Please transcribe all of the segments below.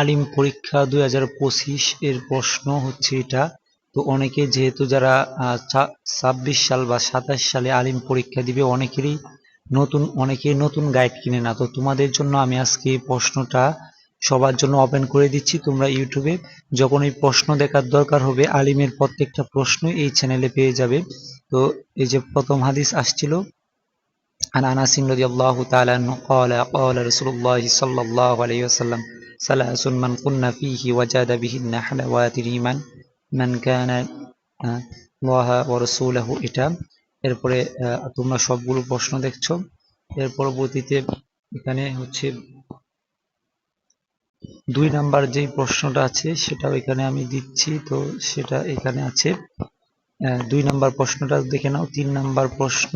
আলিম পরীক্ষা দুই হাজার পঁচিশ এর প্রশ্ন হচ্ছে এটা। তো অনেকে যেহেতু যারা ছাব্বিশ সাল বা সাতাশ সালে আলিম পরীক্ষা দিবে, অনেকেরই নতুন, অনেকেই নতুন গাইড কিনে না। তো তোমাদের জন্য আমি আজকে প্রশ্নটা সবার জন্য ওপেন করে দিচ্ছি। তোমরা ইউটিউবে যখন এই প্রশ্ন দেখার দরকার হবে, আলিমের প্রত্যেকটা প্রশ্ন এই চ্যানেলে পেয়ে যাবে। তো এই যে প্রথম হাদিস আসছিল عن أنس رضي الله تعالى عنه قال قال رسول الله صلى الله عليه وسلم ثلاث من كنا فيه وجاد بهن حلوات الإيمان من كان الله ورسوله এটা এরপরে তোমরা সবগুলো প্রশ্ন দেখছো এর পরবর্তীতে এখানে হচ্ছে দুই নাম্বার যেই প্রশ্নটা আছে সেটাও এখানে আমি দিচ্ছি তো সেটা এখানে আছে দুই নাম্বার প্রশ্নটা দেখে নাও তিন নাম্বার প্রশ্ন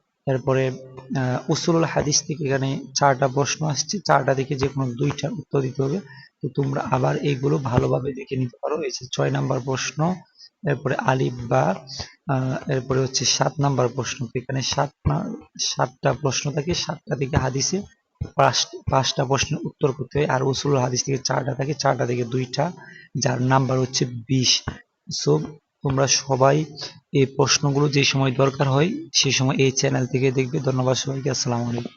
এরপরে উসুলুল হাদিস থেকে এখানে চারটা প্রশ্ন আসছে। চারটা থেকে যে কোনো দুইটা উত্তর দিতে হবে। তো তোমরা আবার এইগুলো ভালোভাবে দেখে নিতে পারো। এই যে ছয় নাম্বার প্রশ্ন, এরপরে আলিফ বা এরপরে হচ্ছে সাত নাম্বার প্রশ্ন। তো এখানে সাত সাতটা প্রশ্ন থাকে, সাতটা থেকে হাদিসে পাঁচটা প্রশ্নের উত্তর করতে হয়। আর উসুল হাদিস থেকে চারটা থাকে, চারটা থেকে দুইটা, যার নাম্বার হচ্ছে বিশ। সো তোমরা সবাই এই প্রশ্নগুলো যে সময় দরকার হয়, সে সময় এই চ্যানেল থেকে দেখবে। ধন্যবাদ সবাইকে, আসসালামু আলাইকুম।